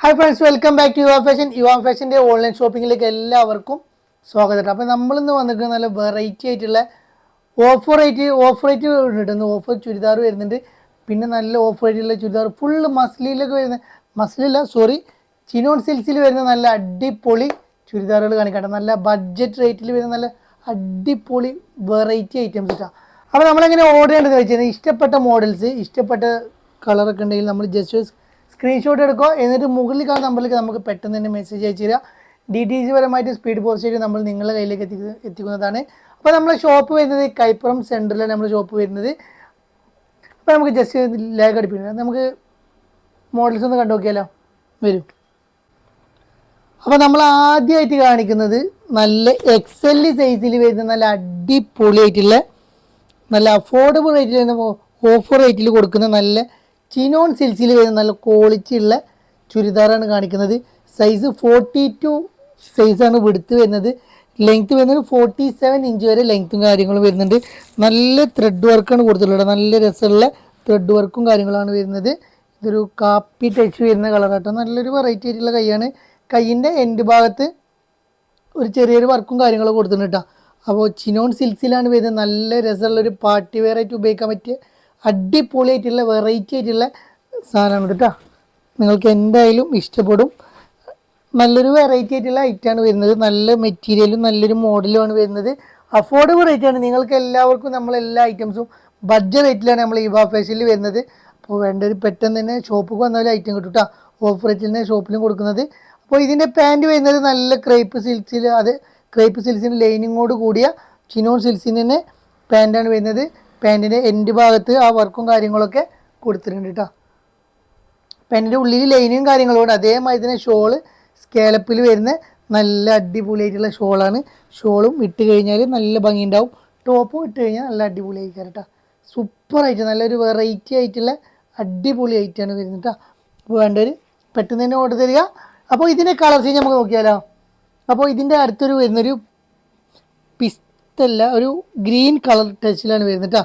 Hi friends welcome back to Yuva fashion Yuva ഫാഷന്റെ online ഷോപ്പിങ്ങിലേക്ക് എല്ലാവർക്കും സ്വാഗതം. അപ്പോൾ നമ്മളിന്ന് വന്നിരിക്കുന്നത് നല്ല വെറൈറ്റി ആയിട്ടുള്ള ഓഫർ റേറ്റ് ഓഫർ റേറ്റ് കിട്ടുന്നു ഓഫർ ചുരിദാർ വരുന്നുണ്ട്. പിന്നെ നല്ല ഓഫർ റേറ്റുള്ള ചുരിദാർ ഫുള്ള് മസ്ലിയിലൊക്കെ വരുന്ന മസ്ലില്ല സോറി ചിനോൺ സിൽസിൽ വരുന്ന നല്ല അടിപൊളി ചുരിദാറുകൾ കാണിക്കട്ടെ നല്ല ബഡ്ജറ്റ് റേറ്റിൽ വരുന്ന നല്ല അടിപൊളി വെറൈറ്റി ഐറ്റംസ് ഇട്ടാണ് അപ്പോൾ നമ്മളെങ്ങനെ ഓർഡർ ചെയ്യേണ്ടത് വെച്ചാൽ ഇഷ്ടപ്പെട്ട മോഡൽസ് ഇഷ്ടപ്പെട്ട കളറൊക്കെ ഉണ്ടെങ്കിൽ നമ്മൾ ജസ്റ്റ് സ്ക്രീൻഷോട്ട് എടുക്കുക എന്നിട്ട് മുകളിൽ കാണുന്ന നമ്പറിലേക്ക് നമുക്ക് പെട്ടെന്ന് തന്നെ മെസ്സേജ് അയച്ചു തരിക ഡി ടി സി പരമായിട്ട് സ്പീഡ് പോസ്റ്റ് ചെയ്ത് നമ്മൾ നിങ്ങളുടെ കയ്യിലേക്ക് എത്തി എത്തിക്കുന്നതാണ്. അപ്പോൾ നമ്മളെ ഷോപ്പ് വരുന്നത് കൈപ്പുറം സെന്ററിലാണ് നമ്മുടെ ഷോപ്പ് വരുന്നത്. അപ്പോൾ നമുക്ക് ജസ്റ്റ് ലാഗ് അടിപ്പിക്കുന്നത് നമുക്ക് മോഡൽസ് ഒന്ന് കണ്ടു നോക്കിയാലോ വരും. അപ്പോൾ നമ്മൾ ആദ്യമായിട്ട് കാണിക്കുന്നത് നല്ല എക്സ് എൽ സൈസിൽ വരുന്ന നല്ല അടിപൊളിയായിട്ടുള്ള നല്ല അഫോർഡബിൾ റേറ്റിൽ ഓഫർ റേറ്റിൽ കൊടുക്കുന്ന നല്ല ചിനോൺ സിൽസിൽ വരുന്ന നല്ല ക്വാളിറ്റി ഉള്ള ചുരിദാറാണ് കാണിക്കുന്നത്. സൈസ് ഫോർട്ടി ടു സൈസാണ് വിടുത്ത് വരുന്നത്. ലെങ്ത് വരുന്നത് ഫോർട്ടി സെവൻ ഇഞ്ച് വരെ ലെങ്ത്തും കാര്യങ്ങളും വരുന്നുണ്ട്. നല്ല ത്രെഡ് വർക്കാണ് കൊടുത്തിട്ടുള്ളത്. നല്ല രസമുള്ള ത്രെഡ് വർക്കും കാര്യങ്ങളാണ് വരുന്നത്. ഇതൊരു കാപ്പി ടച്ച് വരുന്ന കളറാട്ടോ നല്ലൊരു വെറൈറ്റി ആയിട്ടുള്ള കൈയാണ്. കൈയിന്റെ എൻഡ് ഭാഗത്ത് ഒരു ചെറിയൊരു വർക്കും കാര്യങ്ങളും കൊടുത്തിട്ടുണ്ട് കേട്ടോ അപ്പോൾ ചിനോൺ സിൽക്സിലാണ് വരുന്നത്. നല്ല രസമുള്ളൊരു പാർട്ടി വെയർ ആയിട്ട് ഉപയോഗിക്കാൻ പറ്റിയ അടിപൊളിയായിട്ടുള്ള വെറൈറ്റി ആയിട്ടുള്ള സാധനമാണ് കേട്ടോ. നിങ്ങൾക്ക് എന്തായാലും ഇഷ്ടപ്പെടും. നല്ലൊരു വെറൈറ്റി ആയിട്ടുള്ള ഐറ്റാണ് വരുന്നത്. നല്ല മെറ്റീരിയലും നല്ലൊരു മോഡലുമാണ് വരുന്നത്. അഫോർഡബിൾ റേറ്റാണ് നിങ്ങൾക്ക് എല്ലാവർക്കും നമ്മൾ എല്ലാ ഐറ്റംസും ബഡ്ജറ്റ് റേറ്റിലാണ് നമ്മൾ ഇവാ ഫാഷനിൽ വരുന്നത്. അപ്പോൾ വേണ്ട ഒരു പെട്ടെന്ന് തന്നെ ഷോപ്പിൽ വന്നാലും ഐറ്റം കിട്ടും കേട്ടോ. ഓഫ് റേറ്റിൽ തന്നെ ഷോപ്പിലും കൊടുക്കുന്നത്. അപ്പോൾ ഇതിന്റെ പാന്റ് വരുന്നത് നല്ല ക്രേപ്പ് സിൽക്സിൽ അത് ക്രേപ്പ് സിൽസിന്റെ ലൈനിങ്ങോട് കൂടിയ ചിനോൺ സിൽസിന്റെ തന്നെ പാന്റാണ് വരുന്നത്. പാന്റിന്റെ എൻഡ് ഭാഗത്ത് ആ വർക്കും കാര്യങ്ങളൊക്കെ കൊടുത്തിട്ടുണ്ട് കേട്ടോ പാന്റിന്റെ ഉള്ളിൽ ലൈനും കാര്യങ്ങളും ഉണ്ട്. അതേമാതിരി തന്നെ ഷോൾ സ്കേലപ്പിൽ വരുന്ന നല്ല അടിപൊളിയായിട്ടുള്ള ഷോളാണ് ഷോളും ഇട്ട് കഴിഞ്ഞാൽ നല്ല ഭംഗി ഉണ്ടാവും ടോപ്പും ഇട്ട് കഴിഞ്ഞാൽ നല്ല അടിപൊളിയായിരിക്കും കേട്ടോ. സൂപ്പറായിട്ട് നല്ലൊരു വെറൈറ്റി ആയിട്ടുള്ള അടിപൊളി ആയിട്ടാണ് വരുന്നത് കേട്ടോ അപ്പോൾ വേണ്ടവർ പെട്ടെന്ന് തന്നെ ഓർഡർ തരിക. അപ്പോൾ ഇതിന്റെ കളർ ചേഞ്ച് നമുക്ക് നോക്കിയാലോ? അപ്പോൾ ഇതിന്റെ അടുത്തൊരു വരുന്നൊരു പിസ്തല്ല ഒരു ഗ്രീൻ കളർ ടച്ചിലാണ് വരുന്നത് കേട്ടോ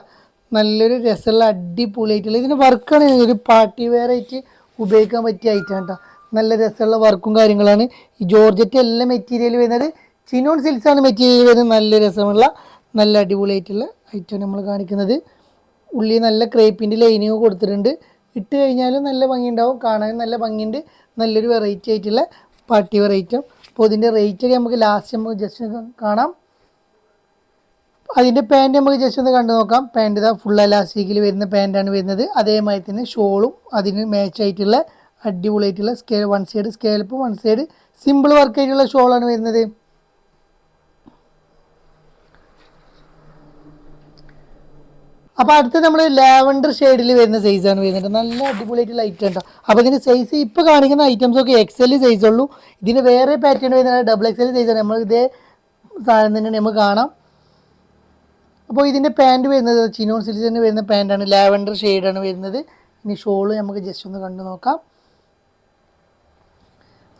നല്ലൊരു രസമുള്ള അടിപൊളിയായിട്ടുള്ള ഇതിന് വർക്കാണ്. ഒരു പാർട്ടി വെയർ ആയിട്ട് ഉപയോഗിക്കാൻ പറ്റിയ ഐറ്റം കേട്ടോ നല്ല രസമുള്ള വർക്കും കാര്യങ്ങളാണ്. ഈ ജോർജറ്റ് എല്ലാ മെറ്റീരിയൽ വരുന്നത്. ചിനോൺ സിൽക്സ് ആണ് മെറ്റീരിയൽ വരുന്നത്. നല്ല രസമുള്ള നല്ല അടിപൊളിയായിട്ടുള്ള ഐറ്റം നമ്മൾ കാണിക്കുന്നത്. ഉള്ളി നല്ല ക്രേപ്പിന്റെ ലൈനിങ് കൊടുത്തിട്ടുണ്ട്. ഇട്ട് കഴിഞ്ഞാലും നല്ല ഭംഗിയുണ്ടാവും. കാണാനും നല്ല ഭംഗിയുണ്ട്. നല്ലൊരു വെറൈറ്റി ആയിട്ടുള്ള പാർട്ടി വെറൈറ്റി അപ്പോൾ ഇതിന്റെ റേറ്റ് നമുക്ക് ലാസ്റ്റ് നമുക്ക് ജസ്റ്റ് കാണാം. അതിന്റെ പാന്റ് നമുക്ക് ജസ്റ്റ് ഒന്ന് കണ്ടു നോക്കാം. പാന്റ് ഇതാ ഫുൾ അലാസ്റ്റിക്കിൽ വരുന്ന പാന്റാണ് വരുന്നത്. അതേമാതിരി തന്നെ ഷോളും അതിന് മാച്ച് ആയിട്ടുള്ള അടിപൊളിയായിട്ടുള്ള സ്കേ വൺ സൈഡ് സ്കേലപ്പ് വൺ സൈഡ് സിമ്പിൾ വർക്ക് ആയിട്ടുള്ള ഷോളാണ് വരുന്നത്. അപ്പോൾ അടുത്ത് നമ്മൾ ലാവൻഡർ ഷെയ്ഡിൽ വരുന്ന സൈസാണ് വരുന്നത്. നല്ല അടിപൊളിയായിട്ടുള്ള ലൈറ്റ് ഉണ്ടോ? അപ്പോൾ ഇതിന്റെ സൈസ് ഇപ്പോൾ കാണിക്കുന്ന ഐറ്റംസ് ഒക്കെ എക്സൽ സൈസ് ഉള്ളൂ. ഇതിന് വേറെ പാറ്റേൺ വരുന്നത് ഡബിൾ എക്സൽ സൈസാണ് നമ്മൾ ഇതേ സാധനം തന്നെ നമുക്ക് കാണാം. അപ്പോൾ ഇതിന്റെ പാന്റ് വരുന്നത് ചിനോൺ സിൽസിന് വരുന്ന പാന്റാണ് ലാവൻഡർ ഷെയ്ഡാണ് വരുന്നത്. ഇനി ഷോൾ നമുക്ക് ജസ്റ്റ് ഒന്ന് കണ്ടു നോക്കാം.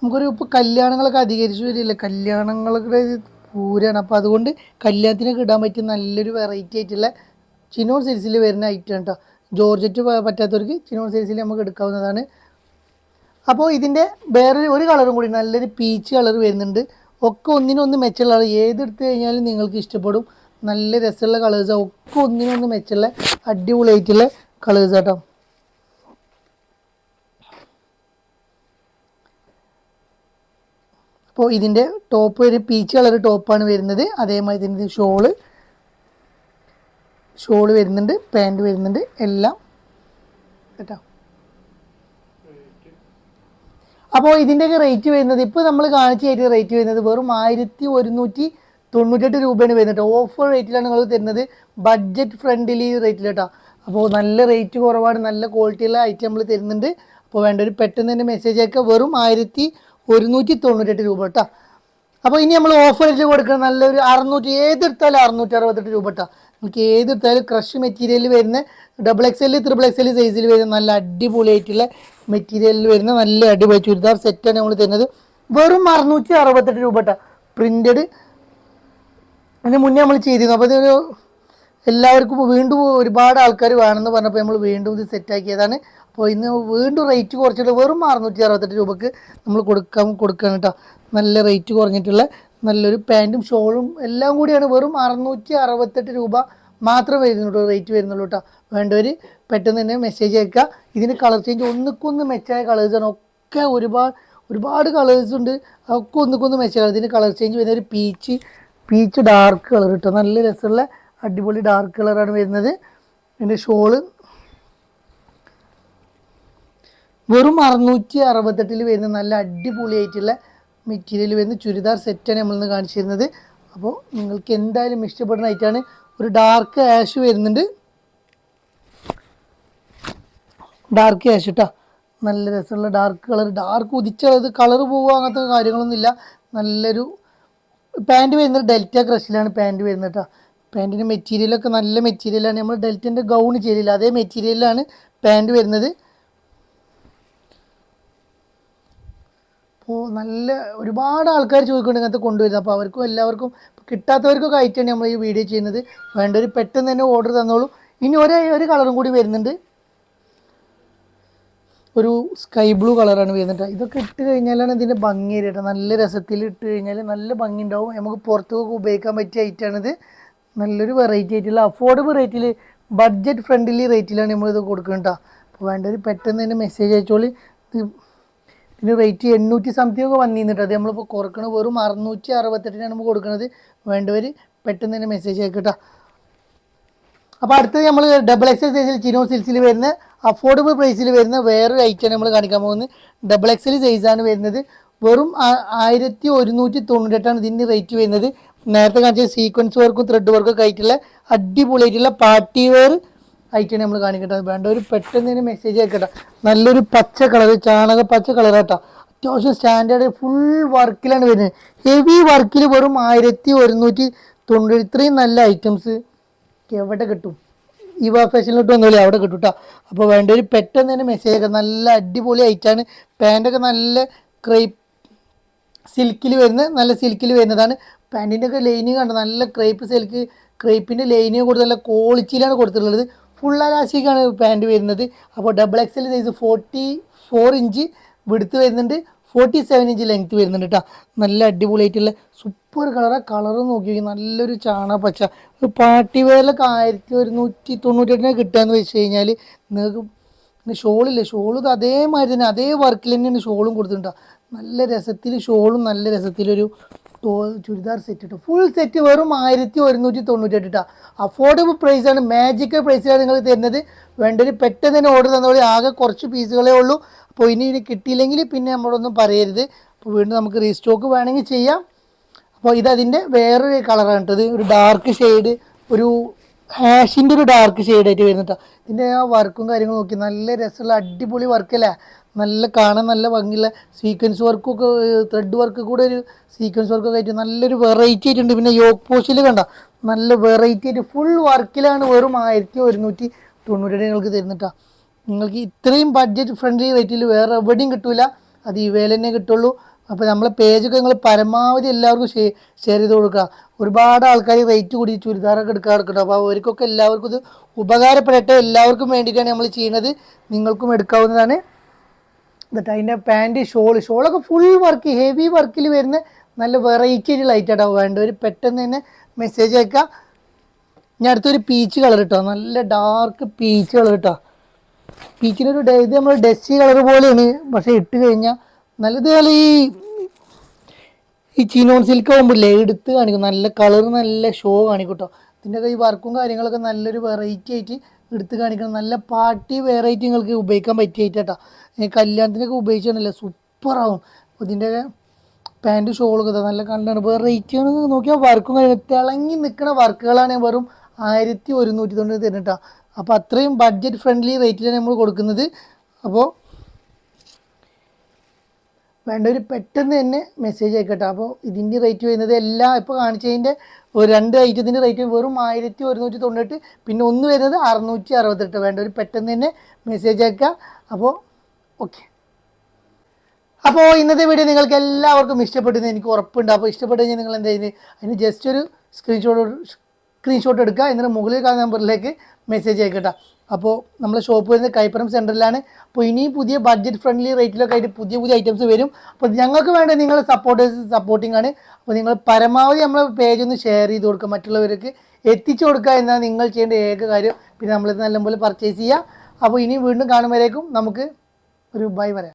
നമുക്കൊരു ഇപ്പോൾ കല്യാണങ്ങളൊക്കെ അധികരിച്ചു വരില്ല? കല്യാണങ്ങളൊക്കെ പൂരാണ്. അപ്പോൾ അതുകൊണ്ട് കല്യാണത്തിനൊക്കെ ഇടാൻ പറ്റിയ നല്ലൊരു വെറൈറ്റി ആയിട്ടുള്ള ചിനോൺ സിൽസിൽ വരുന്ന ഐറ്റം കേട്ടോ ജോർജറ്റ് പറ്റാത്തവർക്ക് ചിനോൺ സിൽസിൽ നമുക്ക് എടുക്കാവുന്നതാണ്. അപ്പോൾ ഇതിന്റെ വേറെ ഒരു കളറും കൂടി നല്ലൊരു പീച്ച് കളർ വരുന്നുണ്ട്. ഒക്കെ ഒന്നിനൊന്ന് മെച്ചുള്ള ഏതെടുത്ത് കഴിഞ്ഞാലും നിങ്ങൾക്ക് ഇഷ്ടപ്പെടും. നല്ല രസമുള്ള കളേഴ്സാണ് ഒക്കെ ഒന്നിനൊന്ന് മെച്ചുള്ള അടിപൊളിയായിട്ടുള്ള കളേഴ്സ് കേട്ടോ അപ്പോൾ ഇതിന്റെ ടോപ്പ് ഒരു പീച്ച് കളർ ടോപ്പാണ് വരുന്നത്. അതേമാതിരി ഇതിന്റെ ഷോൾ ഷോൾ വരുന്നുണ്ട് പാന്റ് വരുന്നുണ്ട് എല്ലാം. കേട്ടോ. അപ്പോൾ ഇതിന്റെയൊക്കെ റേറ്റ് വരുന്നത് ഇപ്പോൾ നമ്മൾ കാണിച്ച റേറ്റ് വരുന്നത് വെറും ആയിരത്തി ഒരുന്നൂറ്റി തൊണ്ണൂറ്റെട്ട് രൂപയാണ് വരുന്നത്. ഓഫർ റേറ്റിലാണ് നിങ്ങൾ തരുന്നത്. ബഡ്ജറ്റ് ഫ്രണ്ട്ലി റേറ്റിൽ കേട്ടോ അപ്പോൾ നല്ല റേറ്റ് കുറവാണ് നല്ല ക്വാളിറ്റിയുള്ള ഐറ്റം നമ്മൾ തരുന്നുണ്ട്. അപ്പോൾ വേണ്ട ഒരു പെട്ടെന്ന് തന്നെ മെസ്സേജ് അയക്കുക വെറും ആയിരത്തി ഒരുന്നൂറ്റി തൊണ്ണൂറ്റെട്ട് രൂപ കേട്ടോ അപ്പോൾ ഇനി നമ്മൾ ഓഫർ റേറ്റിൽ കൊടുക്കുന്ന നല്ലൊരു അറുന്നൂറ്റി ഏതെടുത്താലും അറുന്നൂറ്റി അറുപത്തെട്ട് രൂപ കേട്ടോ നമുക്ക് ഏതെടുത്താലും ക്രഷ് മെറ്റീരിയൽ വരുന്ന double X L triple X L സൈസിൽ വരുന്ന നല്ല അടിപൊളിയായിട്ടുള്ള മെറ്റീരിയലിൽ വരുന്ന നല്ല അടിപൊളി ചുരിദാർ സെറ്റാണ് നമ്മൾ തരുന്നത്. വെറും അറുന്നൂറ്റി അറുപത്തെട്ട് രൂപ കേട്ടോ പ്രിന്റഡ് അതിന് മുന്നേ നമ്മൾ ചെയ്തിരുന്നു. അപ്പോൾ ഇതൊരു എല്ലാവർക്കും വീണ്ടും ഒരുപാട് ആൾക്കാർ വേണമെന്ന് പറഞ്ഞപ്പോൾ നമ്മൾ വീണ്ടും ഇത് സെറ്റാക്കിയതാണ് അപ്പോൾ ഇന്ന് വീണ്ടും റേറ്റ് കുറച്ചിട്ട് വെറും അറുന്നൂറ്റി അറുപത്തെട്ട് രൂപക്ക് നമ്മൾ കൊടുക്കാൻ കൊടുക്കുകയാണ് കേട്ടോ നല്ല റേറ്റ് കുറഞ്ഞിട്ടുള്ള നല്ലൊരു പാന്റും ഷോളും എല്ലാം കൂടിയാണ് വെറും അറുന്നൂറ്റി അറുപത്തെട്ട് രൂപ മാത്രമേ വരുന്നുള്ളൂ റേറ്റ് വരുന്നുള്ളൂ കേട്ടോ വേണ്ടവർ പെട്ടെന്ന് തന്നെ മെസ്സേജ് അയക്കുക. ഇതിന് കളർ ചേഞ്ച് ഒന്നുക്കൊന്ന് മെച്ചായ കളേഴ്സാണ് ഒക്കെ ഒരുപാട് ഒരുപാട് കളേഴ്സ് ഉണ്ട്. ഒക്കെ ഒന്നുക്കൊന്ന് മെച്ചായ ഇതിന് കളർ ചേഞ്ച് വരുന്ന ഒരു പീച്ച് പീച്ച് ഡാർക്ക് കളർ കിട്ടും നല്ല രസമുള്ള അടിപൊളി ഡാർക്ക് കളറാണ് വരുന്നത്. എന്റെ ഷോൾ വെറും അറുന്നൂറ്റി അറുപത്തെട്ടിൽ വരുന്ന നല്ല അടിപൊളിയായിട്ടുള്ള മെറ്റീരിയൽ വരുന്ന ചുരിദാർ സെറ്റാണ് നമ്മളിന്ന് കാണിച്ചു തരുന്നത്. അപ്പോൾ നിങ്ങൾക്ക് എന്തായാലും ഇഷ്ടപ്പെടുന്ന ഐറ്റാണ് ഒരു ഡാർക്ക് ആഷ് വരുന്നുണ്ട്. ഡാർക്ക് ആഷ് കേട്ടോ നല്ല രസമുള്ള ഡാർക്ക് കളർ ഡാർക്ക് ഉദിച്ചത് കളർ പോവുക അങ്ങനത്തെ കാര്യങ്ങളൊന്നുമില്ല. നല്ലൊരു പാന്റ് വരുന്നത് ഡെൽറ്റ ക്രഷിലാണ് പാന്റ് വരുന്നത് കേട്ടോ പാന്റിന്റെ മെറ്റീരിയലൊക്കെ നല്ല മെറ്റീരിയലാണ് നമ്മൾ ഡെൽറ്റന്റെ ഗൗൺ ചെയ്തില്ല. അതേ മെറ്റീരിയലാണ് പാന്റ് വരുന്നത്. അപ്പോൾ നല്ല ഒരുപാട് ആൾക്കാർ ചോദിക്കുന്നുണ്ട് ഇങ്ങനത്തെ കൊണ്ടുവരുന്നത്. അപ്പോൾ അവർക്കും എല്ലാവർക്കും കിട്ടാത്തവർക്കൊക്കെ ആയിട്ടാണ് നമ്മൾ ഈ വീഡിയോ ചെയ്യുന്നത്. വേണ്ടവർ പെട്ടെന്ന് തന്നെ ഓർഡർ തന്നോളൂ. ഇനി ഒരേ ഒരു കളറും കൂടി വരുന്നുണ്ട്. ഒരു സ്കൈ ബ്ലൂ കളറാണ് വരുന്നത് ഇതൊക്കെ ഇട്ട് കഴിഞ്ഞാലാണ് ഇതിന്റെ ഭംഗി കേട്ടോ നല്ല രസത്തിൽ ഇട്ട് കഴിഞ്ഞാൽ നല്ല ഭംഗി ഉണ്ടാവും നമുക്ക് പുറത്തൊക്കെ ഉപയോഗിക്കാൻ പറ്റിയ ഐറ്റാണിത് നല്ലൊരു വെറൈറ്റി ആയിട്ടുള്ള അഫോർഡബിൾ റേറ്റിൽ ബഡ്ജറ്റ് ഫ്രണ്ട്ലി റേറ്റിലാണ് നമ്മളിത് കൊടുക്കുന്നത് അപ്പോൾ വേണ്ടവർ പെട്ടെന്ന് തന്നെ മെസ്സേജ് അയച്ചോളി. ഇത് ഇതിന് റേറ്റ് എണ്ണൂറ്റി സംതിങ് ഒക്കെ വന്നിരുന്നിട്ട് അത് നമ്മളിപ്പോൾ കുറക്കണത് വെറും അറുന്നൂറ്റി അറുപത്തെട്ടിനാണ് നമ്മൾ കൊടുക്കുന്നത് വേണ്ടവർ പെട്ടെന്ന് തന്നെ മെസ്സേജ് അയക്കട്ടോ അപ്പോൾ അടുത്തത് നമ്മൾ ഡബിൾ എക്സൽ സൈസിൽ ചിനോ സിൽസിൽ വരുന്ന അഫോർഡബിൾ പ്രൈസിൽ വരുന്ന വേറൊരു ഐറ്റം നമ്മൾ കാണിക്കാൻ പോകുന്നത് ഡബിൾ എക്സൽ സൈസാണ് വരുന്നത്. വെറും ആയിരത്തി ഒരുന്നൂറ്റി തൊണ്ണൂറ്റെട്ടാണ് ഇതിന്റെ റേറ്റ് വരുന്നത്. നേരത്തെ കാണിച്ച സീക്വൻസ് വർക്കും ത്രെഡ് വർക്കും ഒക്കെ ആയിട്ടുള്ള അടിപൊളിയായിട്ടുള്ള പാർട്ടി വെയർ ഐറ്റം നമ്മൾ കാണിക്കട്ടെ. വേണ്ട ഒരു പെട്ടെന്ന് തന്നെ മെസ്സേജ് അയക്കട്ടെ. നല്ലൊരു പച്ച കളർ ചാണക പച്ച കളർ കേട്ടോ അത്യാവശ്യം സ്റ്റാൻഡേർഡ് ഫുൾ വർക്കിലാണ് വരുന്നത്. ഹെവി വർക്കിൽ വെറും ആയിരത്തി ഒരുന്നൂറ്റി തൊണ്ണൂറ്റി ഇത്രയും നല്ല ഐറ്റംസ് എവിടെ കിട്ടും? ഇവ ഫാഷനിലോട്ട് വന്നോളി അവിടെ കിട്ടും കേട്ടോ അപ്പോൾ വേണ്ട ഒരു പെട്ടെന്ന് തന്നെ മെസ്സേജ് അയക്കാം നല്ല അടിപൊളി ഐറ്റാണ് പാന്റൊക്കെ നല്ല ക്രൈപ്പ് സിൽക്കിൽ വരുന്ന നല്ല സിൽക്കിൽ വരുന്നതാണ്. പാന്റിന്റെ ഒക്കെ ലൈനിങ് കണ്ടോ? നല്ല ക്രൈപ്പ് സിൽക്ക് ക്രൈപ്പിന്റെ ലൈനിങ് കൊടുത്ത് നല്ല ക്വാളിറ്റിയിലാണ് കൊടുത്തിട്ടുള്ളത്. ഫുൾ അലാസ്റ്റിക്കാണ് പാന്റ് വരുന്നത്. അപ്പോൾ double X L size forty four inch വിടുത്ത് വരുന്നുണ്ട്. ഫോർട്ടി സെവൻ ഇഞ്ച് ലെങ്ത് വരുന്നുണ്ട് കേട്ടോ നല്ല അടിപൊളിയായിട്ടുള്ള സൂപ്പർ കളറാണ് കളർ നോക്കി നല്ലൊരു ചാണ പച്ച. ഒരു പാർട്ടി വെയറിലൊക്കെ ആയിരത്തി ഒരുന്നൂറ്റി തൊണ്ണൂറ്റെട്ടിന് കിട്ടുകയെന്ന് വെച്ച് കഴിഞ്ഞാൽ നിങ്ങൾക്ക് പിന്നെ ഷോളില്ലേ ഷോളും അതേമാതിരി തന്നെ അതേ വർക്കിൽ തന്നെയാണ് ഷോളും കൊടുത്തിട്ടുണ്ടോ നല്ല രസത്തിൽ ഷോളും നല്ല രസത്തിലൊരു ടോ- ചുരിദാർ സെറ്റ് ഇട്ടു. ഫുൾ സെറ്റ് വെറും ആയിരത്തി ഒരുന്നൂറ്റി തൊണ്ണൂറ്റി ഇട്ടാ അഫോർഡബിൾ പ്രൈസാണ് മാജിക്കൽ പ്രൈസിലാണ് നിങ്ങൾ തരുന്നത്. വേണ്ടൊരു പെട്ടെന്ന് തന്നെ ഓർഡർ തന്നോളി ആകെ കുറച്ച് പീസുകളേ ഉള്ളൂ. അപ്പോൾ ഇനി ഇനി കിട്ടിയില്ലെങ്കിൽ പിന്നെ നമ്മളൊന്നും പറയരുത്. അപ്പോൾ വീണ്ടും നമുക്ക് റീസ്റ്റോക്ക് വേണമെങ്കിൽ ചെയ്യാം. അപ്പോൾ ഇതതിന്റെ വേറൊരു കളറാണ് കേട്ടത് ഒരു ഡാർക്ക് ഷെയ്ഡ് ഒരു ഹാഷിന്റെ ഒരു ഡാർക്ക് ഷെയ്ഡായിട്ട് വരുന്ന ഇതിന്റെ ആ വർക്കും കാര്യങ്ങളും നോക്കി നല്ല രസമുള്ള അടിപൊളി വർക്കല്ലേ നല്ല കാണാൻ നല്ല ഭംഗിയുള്ള സീക്വൻസ് വർക്കൊക്കെ ത്രെഡ് വർക്ക് കൂടെ ഒരു സീക്വൻസ് വർക്കൊക്കെ ആയിട്ട് നല്ലൊരു വെറൈറ്റി ആയിട്ടുണ്ട്. പിന്നെ യോഗ് പോസ്റ്റിൽ കണ്ട? നല്ല വെറൈറ്റി ആയിട്ട് ഫുൾ വർക്കിലാണ് വെറും ആയിരത്തി ഒരുന്നൂറ്റി തൊണ്ണൂറ്റി നിങ്ങൾക്ക് തരുന്നിട്ടാ. നിങ്ങൾക്ക് ഇത്രയും ബഡ്ജറ്റ് ഫ്രണ്ട്ലി റേറ്റിൽ വേറെ എവിടെയും കിട്ടില്ല അത് ഇവയിൽ തന്നെ കിട്ടുള്ളൂ. അപ്പോൾ നമ്മളെ പേജൊക്കെ നിങ്ങൾ പരമാവധി എല്ലാവർക്കും ഷെയർ ചെയ്ത് കൊടുക്കുക. ഒരുപാട് ആൾക്കാർ റേറ്റ് കൂടി ചുരിദാറൊക്കെ എടുക്കാൻ എടുക്കണം അപ്പോൾ അവർക്കൊക്കെ എല്ലാവർക്കും ഇത് ഉപകാരപ്പെടട്ടെ. എല്ലാവർക്കും വേണ്ടിയിട്ടാണ് നമ്മൾ ചെയ്യുന്നത്. നിങ്ങൾക്കും എടുക്കാവുന്നതാണ്. എന്നിട്ട് അതിന്റെ പാന്റ് ഷോൾ ഷോളൊക്കെ ഫുൾ വർക്ക് ഹെവി വർക്കിൽ വരുന്ന നല്ല വെറൈറ്റി ആയിട്ടുള്ള ഐറ്റാണ് വേണ്ടവർ പെട്ടെന്ന് തന്നെ മെസ്സേജ് അയക്കുക ഞാൻ അടുത്തൊരു പീച്ച് കളർ കേട്ടോ നല്ല ഡാർക്ക് പീച്ച് കളർ കേട്ടോ പീച്ചിനൊരു ഇത് നമ്മൾ ഡസ്റ്റി കളർ പോലെയാണ്. പക്ഷേ ഇട്ട് കഴിഞ്ഞാൽ നല്ലത് ഈ ഈ ചീനോൺ സിൽക്ക് ആകുമ്പോഴേ എടുത്ത് കാണിക്കും. നല്ല കളർ നല്ല ഷോ കാണിക്കും കേട്ടോ ഇതിന്റെ ഈ വർക്കും കാര്യങ്ങളൊക്കെ നല്ലൊരു വെറൈറ്റി ആയിട്ട് എടുത്ത് കാണിക്കണം. നല്ല പാർട്ടി വെറൈറ്റി നിങ്ങൾക്ക് ഉപയോഗിക്കാൻ പറ്റിയിട്ടാ കല്യാണത്തിനൊക്കെ ഉപയോഗിച്ചാണല്ലോ. സൂപ്പറാവും ഇതിന്റെ പാന്റ് ഷോളൊക്കെ നല്ല കണ്ടാണ്. വെറൈറ്റി ആണ്. നോക്കിയാൽ വർക്കും കാര്യങ്ങൾ തിളങ്ങി നിൽക്കുന്ന വർക്കുകളാണ് വെറും ആയിരത്തി ഒരുന്നൂറ്റി തൊണ്ണൂറ്റി തരുന്നിട്ടാ. അപ്പോൾ അത്രയും ബഡ്ജറ്റ് ഫ്രണ്ട്ലി റേറ്റിലാണ് നമ്മൾ കൊടുക്കുന്നത്. അപ്പോൾ വേണ്ടവർ പെട്ടെന്ന് തന്നെ മെസ്സേജ് അയക്കട്ടെ. അപ്പോൾ ഇതിന്റെ റേറ്റ് വരുന്നത് എല്ലാം ഇപ്പോൾ കാണിച്ചതിന്റെ ഒരു രണ്ട് ഐറ്റത്തിന്റെ റേറ്റ് വെറും ആയിരത്തി ഒരുന്നൂറ്റി തൊണ്ണൂറ്റി പിന്നെ ഒന്ന് വരുന്നത് അറുന്നൂറ്റി അറുപത്തെട്ട്. വേണ്ടവർ പെട്ടെന്ന് തന്നെ മെസ്സേജ് അയക്കുക അപ്പോൾ ഓക്കെ അപ്പോൾ ഇന്നത്തെ വീഡിയോ നിങ്ങൾക്ക് എല്ലാവർക്കും ഇഷ്ടപ്പെട്ടെന്ന് എനിക്ക് ഉറപ്പുണ്ട്. അപ്പോൾ ഇഷ്ടപ്പെട്ടു കഴിഞ്ഞാൽ നിങ്ങൾ എന്താ ചെയ്യുന്നത്? അതിന് ജസ്റ്റ് ഒരു സ്ക്രീൻഷോട്ട് സ്ക്രീൻഷോട്ട് എടുക്കുക. എന്നിട്ട് മുകളിൽ കാണുന്ന നമ്പറിലേക്ക് മെസ്സേജ് അയക്കട്ടെ. അപ്പോൾ നമ്മളെ ഷോപ്പ് വരുന്നത് കൈപ്പുറം സെന്ററിലാണ് അപ്പോൾ ഇനിയും പുതിയ ബഡ്ജറ്റ് ഫ്രണ്ട്ലി റേറ്റിലൊക്കെ ആയിട്ട് പുതിയ പുതിയ ഐറ്റംസ് വരും. അപ്പോൾ ഞങ്ങൾക്ക് വേണ്ട നിങ്ങൾ സപ്പോർട്ടേഴ്സ് സപ്പോർട്ടിംഗ് ആണ്. അപ്പോൾ നിങ്ങൾ പരമാവധി നമ്മളെ പേജ് ഒന്ന് ഷെയർ ചെയ്ത് കൊടുക്കുക. മറ്റുള്ളവർക്ക് എത്തിച്ചു കൊടുക്കുക എന്നാണ് നിങ്ങൾ ചെയ്യേണ്ട ഏക കാര്യം. പിന്നെ നമ്മളിത് നല്ലപോലെ പർച്ചേസ് ചെയ്യുക. അപ്പോൾ ഇനി വീണ്ടും കാണുമ്പോഴേക്കും നമുക്ക് ഒരു ബൈ പറയാം.